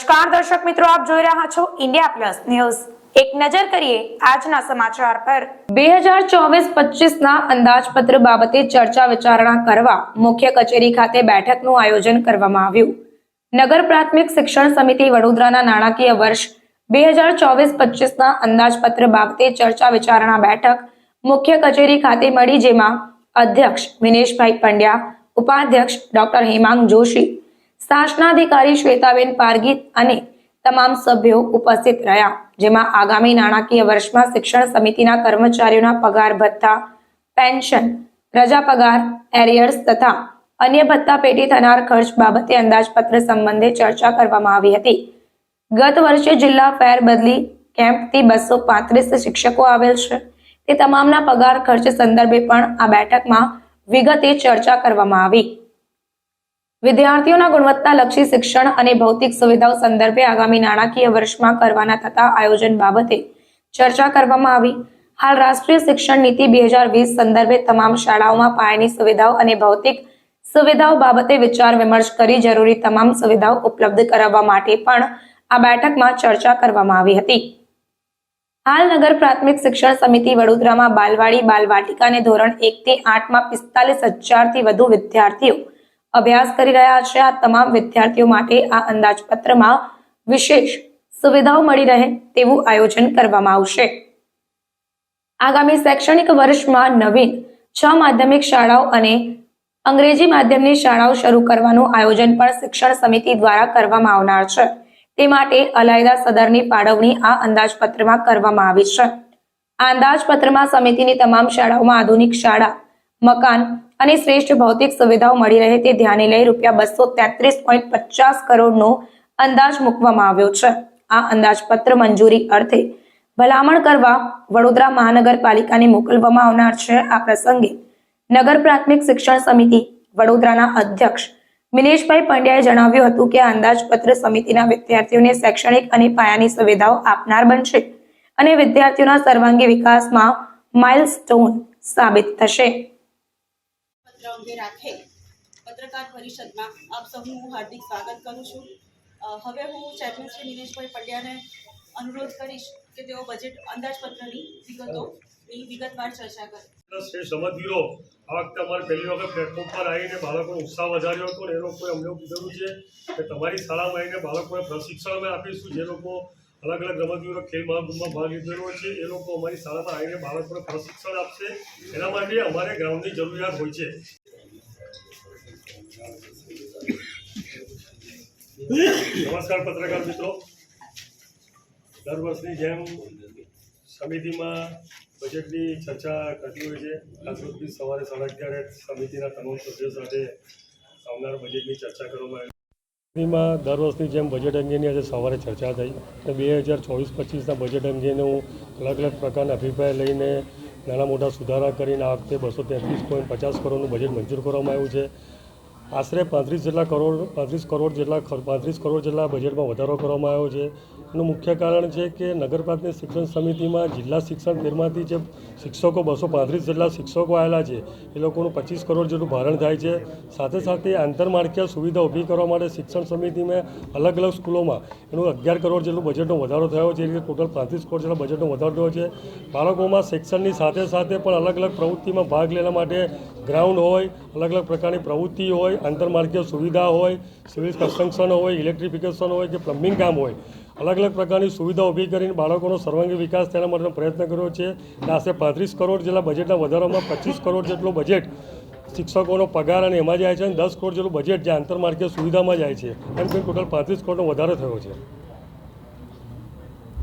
નમસ્કાર દર્શક મિત્રો, આપ જોઈ રહ્યા છો ઇન્ડિયા પ્લસ ન્યૂઝ એક નજર કરીએ આજના સમાચાર પર. બે હજાર ચોવીસ પચીસ ના અંદાજપત્ર બાબતે ચર્ચા વિચારણા કરવા મુખ્ય કચેરી ખાતે બેઠકનું આયોજન કરવામાં આવ્યું. નગર પ્રાથમિક શિક્ષણ સમિતિ વડોદરાના નાણાકીય વર્ષ બે હજાર ચોવીસ પચીસના અંદાજપત્ર બાબતે ચર્ચા વિચારણા બેઠક મુખ્ય કચેરી ખાતે મળી, જેમાં અધ્યક્ષ વિનેશભાઈ પંડ્યા, ઉપાધ્યક્ષ ડોક્ટર હેમાંગ જોશી શાસનાધિકારી શ્વેતાબેન પારગીત અને તમામ સભ્યો ઉપસ્થિત રહ્યા, જેમાં આગામી નાણાકીય વર્ષમાં શિક્ષણ સમિતિના કર્મચારીઓના પગાર ભથ્થા, પેન્શન રજા પગાર, એરિયર્સ તથા અન્ય ભથ્થા પેટી થનાર ખર્ચ બાબતે અંદાજપત્ર સંબંધે ચર્ચા કરવામાં આવી હતી. ગત વર્ષે જિલ્લા ફેર બદલી કેમ્પથી બસો પાંત્રીસ શિક્ષકો આવેલ છે. તે તમામના પગાર ખર્ચ સંદર્ભે પણ આ બેઠકમાં વિગતે ચર્ચા કરવામાં આવી. વિદ્યાર્થીઓના ગુણવત્તાલક્ષી શિક્ષણ અને ભૌતિક સુવિધાઓ સંદર્ભે આગામી નાણાકીય વર્ષમાં કરવાના થતા આયોજન બાબતે ચર્ચા કરવામાં આવી. હાલ રાષ્ટ્રીય શિક્ષણ નીતિ બે હજાર વીસ સંદર્ભે તમામ શાળાઓમાં પાયાની સુવિધાઓ અને ભૌતિક સુવિધાઓ બાબતે વિચાર વિમર્શ કરી જરૂરી તમામ સુવિધાઓ ઉપલબ્ધ કરાવવા માટે પણ આ બેઠકમાં ચર્ચા કરવામાં આવી હતી. હાલ નગર પ્રાથમિક શિક્ષણ સમિતિ વડોદરામાં બાલવાડી બાલવાટિકા અને ધોરણ એક થી આઠમાં પિસ્તાલીસ હજારથી વધુ વિદ્યાર્થીઓ અભ્યાસ કરી રહ્યા છે. આ તમામ વિદ્યાર્થીઓ માટે આ અંદાજપત્રમાં વિશેષ સુવિધાઓ મળી રહે તેવું આયોજન કરવામાં આવશે. આગામી શૈક્ષણિક વર્ષમાં નવીન છ માધ્યમિક શાળાઓ અને અંગ્રેજી માધ્યમની શાળાઓ શરૂ કરવાનું આયોજન પણ શિક્ષણ સમિતિ દ્વારા કરવામાં આવનાર છે. તે માટે અલાયદા સદરની ફાળવણી આ અંદાજપત્રમાં કરવામાં આવી છે. આ અંદાજપત્રમાં સમિતિની તમામ શાળાઓમાં આધુનિક શાળા મકાન અને શ્રેષ્ઠ ભૌતિક સુવિધાઓ મળી રહે તે ધ્યાને લઈ રૂપિયા બસો તેત્રીસ પોઈન્ટ પચાસ કરોડનો અંદાજ મૂકવામાં આવ્યો છે. આ અંદાજપત્ર મંજૂરી અર્થે ભલામણ કરવા વડોદરા મહાનગરપાલિકાને મોકલવામાં આવનાર છે. આ પ્રસંગે નગર પ્રાથમિક શિક્ષણ સમિતિ વડોદરાના અધ્યક્ષ મિનેશભાઈ પંડ્યાએ જણાવ્યું હતું કે અંદાજપત્ર સમિતિના વિદ્યાર્થીઓને શૈક્ષણિક અને પાયાની સુવિધાઓ આપનાર બનશે અને વિદ્યાર્થીઓના સર્વાંગી વિકાસમાં માઇલસ્ટોન સાબિત થશે. પત્ર અંગે રાખેલ પત્રકાર પરિષદમાં આપ સૌનું હું હાર્દિક સ્વાગત કરું છું. હવે હું ચેરમેન શ્રી નિલેશભાઈ પંડ્યાને અનુરોધ કરીશ કે તેઓ બજેટ અંદાજપત્રની વિગતોની વિગતવાર ચર્ચા કરે. શ્રેષ્ઠ રમતવીરો આ વખતે અમારે પર આવીને બાળકોનો ઉત્સાહ વધાર્યો હતો એ લોકોએ અમને કીધેલું છે કે તમારી શાળામાં આવીને બાળકોને પ્રશિક્ષણ અમે આપીશું, જે લોકો અલગ અલગ રમતવીરો ખેલ મહાકુંભમાં ભાગ લીધેલો છે. એ લોકો અમારી શાળામાં આવીને બાળકોને પ્રશિક્ષણ આપશે. એના માટે અમારે ગ્રાઉન્ડની જરૂરિયાત હોય છે. નમસ્કાર પત્રકાર મિત્રો. દર વર્ષની જેમ સમિતિમાં બજેટની ચર્ચા થતી હોય છે. આજરોજ સવારે સાડા અગિયારે સમિતિના તમામ સભ્યો સાથે આવનાર બજેટની ચર્ચા કરવામાં આવી સમિતિમાં દર વર્ષની જેમ બજેટ અંગેની આજે સવારે ચર્ચા થઈ અને બે હજાર ચોવીસ પચીસના બજેટ અંગેનું અલગ અલગ પ્રકારના અભિપ્રાય લઈને નાના મોટા સુધારા કરીને આ વખતે બસો તેત્રીસ પોઈન્ટ પચાસ કરોડનું બજેટ મંજૂર કરવામાં આવ્યું છે. આશરે પાંત્રીસ જેટલા કરોડ, પાંત્રીસ કરોડ જેટલા પાંત્રીસ કરોડ જેટલા બજેટમાં વધારો કરવામાં આવ્યો છે. એનું મુખ્ય કારણ છે કે નગરપાલિકાની શિક્ષણ સમિતિમાં જિલ્લા શિક્ષણ ફેરમાંથી જે શિક્ષકો બસો પાંત્રીસ જેટલા શિક્ષકો આવેલા છે, એ લોકોનું પચીસ કરોડ જેટલું ભારણ થાય છે. સાથે સાથે આંતરમાળખીય સુવિધા ઊભી કરવા માટે શિક્ષણ સમિતિમાં અલગ અલગ સ્કૂલોમાં એનું અગિયાર કરોડ જેટલું બજેટનો વધારો થયો છે. એ રીતે ટોટલ પાંત્રીસ કરોડ જેટલો બજેટનો વધારો થયો છે. બાળકોમાં શિક્ષણની સાથે સાથે પણ અલગ અલગ પ્રવૃત્તિમાં ભાગ લેવા માટે ગ્રાઉન્ડ હોય, અલગ અલગ પ્રકારની પ્રવૃત્તિ હોય, આંતરમાળખીય સુવિધા હોય સિવિલ કન્સ્ટ્રક્શન હોય ઇલેક્ટ્રિફિકેશન હોય કે પ્લમ્બિંગ કામ હોય. અલગ અલગ પ્રકારની સુવિધા ઊભી કરીને બાળકોનો સર્વાંગી વિકાસ તેના માટેનો પ્રયત્ન કર્યો છે. આશરે પાંત્રીસ કરોડ જેટલા બજેટના વધારામાં પચીસ કરોડ જેટલું બજેટ શિક્ષકોનો પગાર અને એમાં જાય છે અને દસ કરોડ જેટલું બજેટ જે આંતરમાર્ગીય સુવિધામાં જાય છે. એમ કરીને ટોટલ પાંત્રીસ કરોડનો વધારો થયો છે.